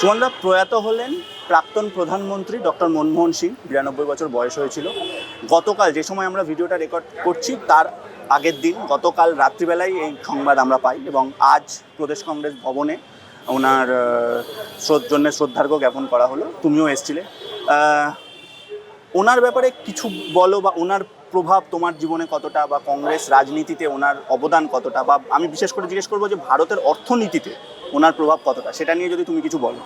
সুমনদা প্রয়াত হলেন প্রাক্তন প্রধানমন্ত্রী ডক্টর মনমোহন সিং, বিরানব্বই বছর বয়স হয়েছিল। গতকাল যে সময় আমরা ভিডিওটা রেকর্ড করছি, তার আগের দিন গতকাল রাত্রিবেলায় এই সংবাদ আমরা পাই এবং আজ প্রদেশ কংগ্রেস ভবনে ওনার জন্য শ্রদ্ধার্ঘ্য জ্ঞাপন করা হলো। তুমিও এসছিলে। ওনার ব্যাপারে কিছু বলো বা ওনার প্রভাব তোমার জীবনে কতটা বা কংগ্রেস রাজনীতিতে ওনার অবদান কতটা বা আমি বিশেষ করে জিজ্ঞেস করব যে ভারতের অর্থনীতিতে ওনার প্রভাব কতটা? সেটা নিয়ে যদি তুমি কিছু বলো।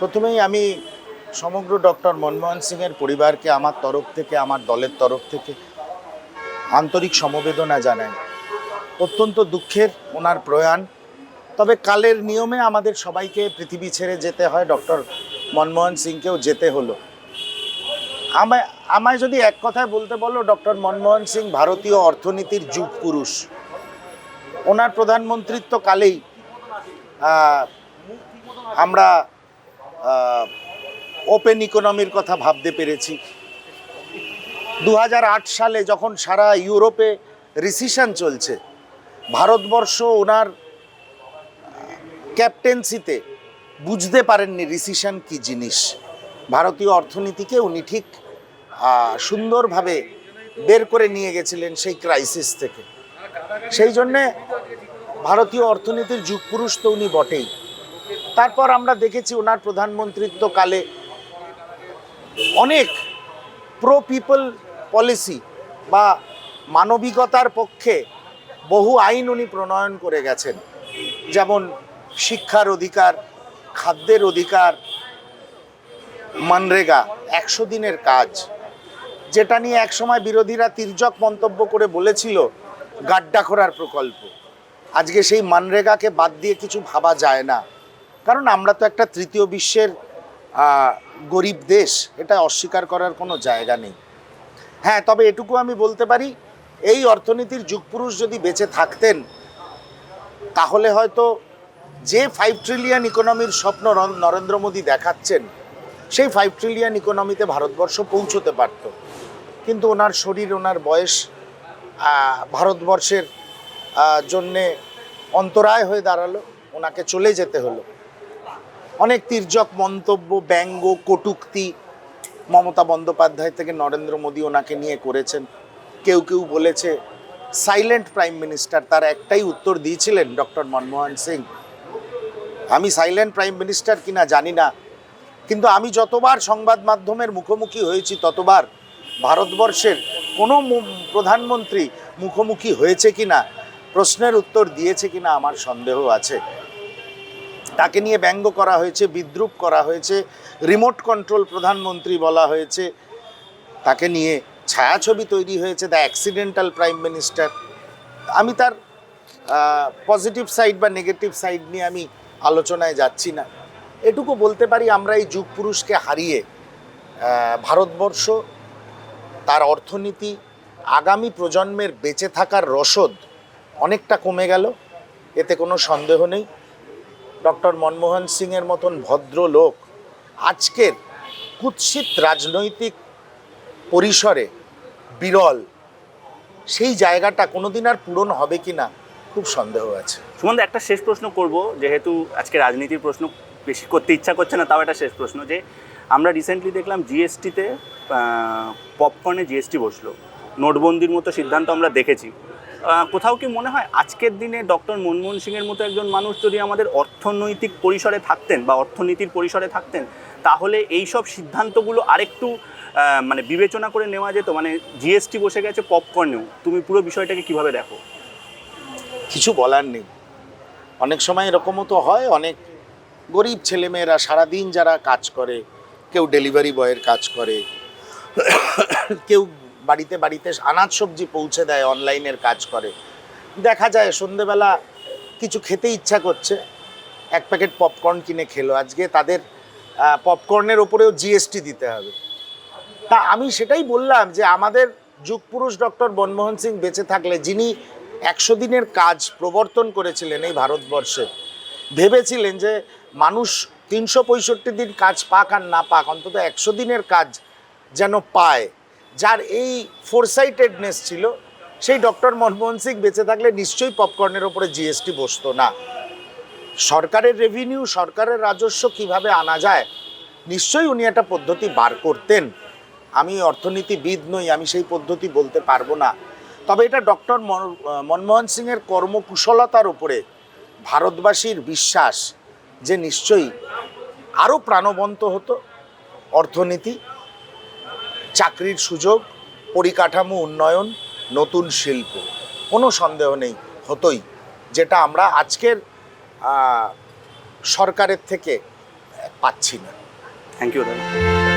প্রথমেই আমি সমগ্র ডক্টর মনমোহন সিংয়ের পরিবারকে আমার তরফ থেকে, আমার দলের তরফ থেকে আন্তরিক সমবেদনা জানাই। অত্যন্ত দুঃখের ওনার প্রয়াণ। তবে কালের নিয়মে আমাদের সবাইকে পৃথিবী ছেড়ে যেতে হয়, ডক্টর মনমোহন সিংকেও যেতে হলো। আমায় আমায় যদি এক কথায় বলতে বলো, ডক্টর মনমোহন সিং ভারতীয় অর্থনীতির যুগ পুরুষ ওনার প্রধানমন্ত্রিত্ব কালেই আমরা ওপেন ইকোনমির কথা ভাবতে পেরেছি। দু হাজার আট সালে যখন সারা ইউরোপে রিসিশন চলছে, ভারতবর্ষ ওনার ক্যাপ্টেন্সিতে বুঝতে পারেননি রিসিশন কি জিনিস। ভারতীয় অর্থনীতিকে উনি ঠিক সুন্দরভাবে বের করে নিয়ে গেছিলেন সেই ক্রাইসিস থেকে। সেই জন্যে ভারতীয় অর্থনীতির যুগপুরুষ তো উনি বটেই। তারপর আমরা দেখেছি ওনার প্রধানমন্ত্রিত্ব কালে অনেক প্রো পিপল পলিসি বা মানবিকতার পক্ষে বহু আইন উনি প্রণয়ন করে গেছেন। যেমন শিক্ষার অধিকার, খাদ্যের অধিকার, মানরেগা, একশো দিনের কাজ, যেটা নিয়ে একসময় বিরোধীরা তির্যক মন্তব্য করে বলেছিল গাড্ডাখোরার প্রকল্প। আজকে সেই মানরেগাকে বাদ দিয়ে কিছু ভাবা যায় না। কারণ আমরা তো একটা তৃতীয় বিশ্বের গরিব দেশ, এটা অস্বীকার করার কোনো জায়গা নেই। হ্যাঁ তবে এটুকু আমি বলতে পারি, এই অর্থনীতির যুগপুরুষ যদি বেঁচে থাকতেন, তাহলে হয়তো যে ফাইভ ট্রিলিয়ন ইকোনমির স্বপ্ন নর- নরেন্দ্র মোদী দেখাচ্ছেন, সেই ফাইভ ট্রিলিয়ন ইকোনমিতে ভারতবর্ষ পৌঁছতে পারত। কিন্তু ওনার শরীর, ওনার বয়স ভারতবর্ষের জন্যে অন্তরায় হয়ে দাঁড়াল, ওনাকে চলে যেতে হলো। অনেক তির্যক মন্তব্য, ব্যঙ্গ, কটুক্তি মমতা বন্দ্যোপাধ্যায় থেকে নরেন্দ্র মোদী ওনাকে নিয়ে করেছেন। কেউ কেউ বলেছে সাইলেন্ট প্রাইম মিনিস্টার তার একটাই উত্তর দিয়েছিলেন ডক্টর মনমোহন সিং। আমি সাইলেন্ট প্রাইম মিনিস্টার কিনা জানি না, কিন্তু আমি যতবার সংবাদ মাধ্যমের মুখোমুখি হয়েছি, ততবার ভারতবর্ষের কোনো প্রধানমন্ত্রী মুখোমুখি হয়েছে কিনা প্রশ্নের উত্তর দিয়েছে কিনা আমার সন্দেহ আছে। তাকে নিয়ে ব্যঙ্গ করা হয়েছে, বিদ্রুপ করা হয়েছে রিমোট কন্ট্রোল প্রধানমন্ত্রী বলা হয়েছে। তাকে নিয়ে ছায়াছবি তৈরি হয়েছে দ্য অ্যাক্সিডেন্টাল প্রাইম মিনিস্টার আমি তার পজিটিভ সাইড বা নেগেটিভ সাইড নিয়ে আমি আলোচনায় যাচ্ছি না। এটুকু বলতে পারি, আমরা এই যুগ পুরুষকে হারিয়ে ভারতবর্ষ, তার অর্থনীতি, আগামী প্রজন্মের বেঁচে থাকার রসদ অনেকটা কমে গেল। এতে কোনো সন্দেহ নেই। ডক্টর মনমোহন সিংয়ের মতন ভদ্র লোক আজকের কুৎসিত রাজনৈতিক পরিসরে বিরল। সেই জায়গাটা কোনোদিন আর পূরণ হবে কি না খুব সন্দেহ আছে। সুমন একটা শেষ প্রশ্ন করব। যেহেতু আজকে রাজনীতির প্রশ্ন বেশি করতে ইচ্ছা করছে না, তাও একটা শেষ প্রশ্ন যে আমরা রিসেন্টলি দেখলাম জিএসটিতে পপকর্নে জিএসটি বসল। নোটবন্দির মতো সিদ্ধান্ত আমরা দেখেছি। কোথাও কি মনে হয় আজকের দিনে ডক্টর মনমোহন সিংয়ের মতো একজন মানুষ যদি আমাদের অর্থনৈতিক পরিসরে থাকতেন বা অর্থনীতির পরিসরে থাকতেন, তাহলে এই সব সিদ্ধান্তগুলো আরেকটু মানে বিবেচনা করে নেওয়া যেত। মানে জিএসটি বসে গেছে পপকর্নেও তুমি পুরো বিষয়টাকে কীভাবে দেখো? কিছু বলার নেই। অনেক সময় এরকমও তো হয়, অনেক গরিব ছেলেমেয়েরা সারাদিন যারা কাজ করে, কেউ ডেলিভারি বয়ের কাজ করে, কেউ বাড়িতে বাড়িতে আনাজ সবজি পৌঁছে দেয়, অনলাইনের কাজ করে। দেখা যায় সন্ধেবেলা কিছু খেতে ইচ্ছা করছে। এক প্যাকেট পপকর্ন কিনে খেলো। আজকে তাদের পপকর্নের ওপরেও জিএসটি দিতে হবে। তা আমি সেটাই বললাম যে আমাদের যুগপুরুষ ডক্টর মনমোহন সিং বেঁচে থাকলে, যিনি একশো দিনের কাজ প্রবর্তন করেছিলেন এই ভারতবর্ষে, ভেবেছিলেন যে মানুষ তিনশো পঁয়ষট্টি দিন কাজ পাক আর না পাক, অন্তত একশো দিনের কাজ যেন পায়। যার এই ফোরসাইটেডনেস ছিল, সেই ডক্টর মনমোহন সিং বেঁচে থাকলে নিশ্চয়ই পপকর্নের ওপরে জিএসটি বসতো না। সরকারের রেভিনিউ সরকারের রাজস্ব কীভাবে আনা যায়, নিশ্চয়ই উনি একটা পদ্ধতি বার করতেন। আমি অর্থনীতিবিদ নই, আমি সেই পদ্ধতি বলতে পারব না। তবে এটা ডক্টর মনমোহন সিংয়ের কর্মকুশলতার উপরে ভারতবাসীর বিশ্বাস যে নিশ্চয়ই আরও প্রাণবন্ত হতো অর্থনীতি চাকরির সুযোগ, পরিকাঠামো উন্নয়ন, নতুন শিল্প। কোনো সন্দেহ নেই, হতোই। যেটা আমরা আজকের সরকারের থেকে পাচ্ছি না। থ্যাংক ইউ দাদা